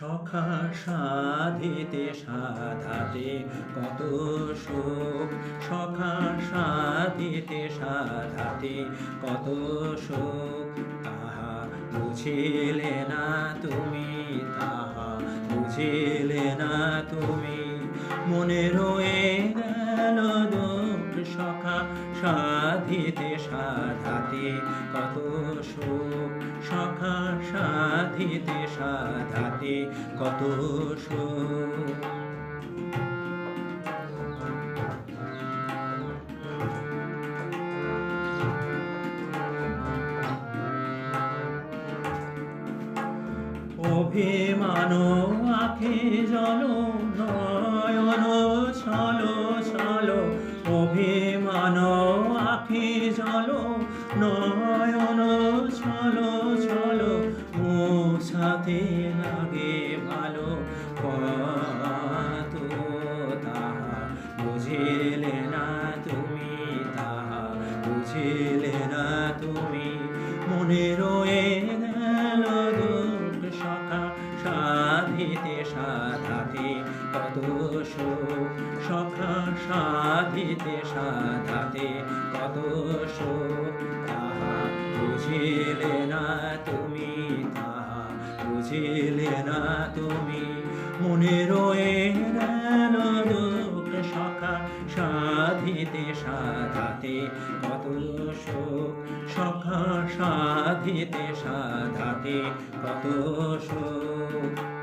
সখা সাধিতে, সাধাতে কত শোক সখা সাধিতে, সাধাতে কত সুখ। তাহা বুঝিলে না তুমি, তাহা বুঝিলে না তুমি। মনে রয়ে সখা সাধিতে সাধাতে কত শোক সখা সাধিতে সাধাতে কত শোক অভিমান আখে জল আখে জল নয়ন ছল ছল, মোছাতে লাগে ভালো কত তাহা বুঝিলে না তুমি তাহা বুঝিলে না তুমি মনে রয়ে গেল দুঃখ সখা, সাধিতে সাধাতে কত শোক সাধিতে, সাধাতে কত শোক তাহা বুঝিলে না তুমি, তাহা বুঝিলে না তুমি। মনে রয়ে সখা সাধিতে, সাধাতে কত শোক সখা সাধিতে, সাধাতে কত শোক।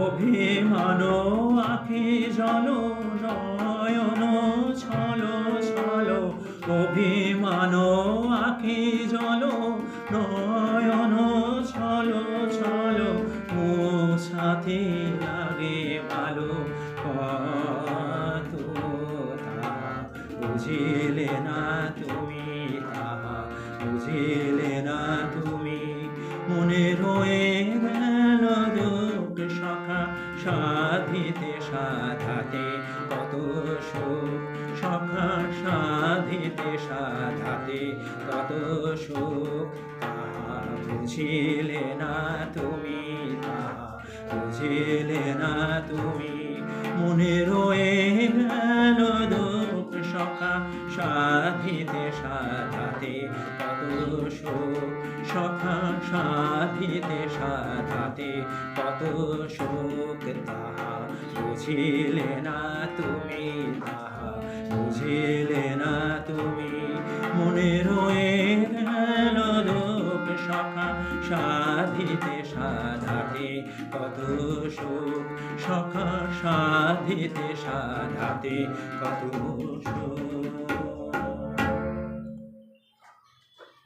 অভিমান আখি জল নয়ন ছল ছল। অভিমান আখি জল নয়ন ছল। ছল মোছাতে লাগে ভালো বুঝিলে না তুমি বুঝিলে না তুমি মনে রয়ে সাধিতে, সাধাতে, কত সুখ। সখা সাধিতে, সাধাতে, কত সুখ। তাহা বুঝিলে না তুমি বুঝিলে না তুমি মনে রয়ে গেল দুঃখ। সখা সাধিতে, সাধাতে শোক সখা সাধিতে সাধাতে কত শোক তাহা বুঝিলে না তুমি তাহা, বুঝিলে না তুমি মনে রয়ে গেল দুঃখ সখা সাধিতে সাধাতে কত শোক সখা সাধিতে সাধাতে কত শোক।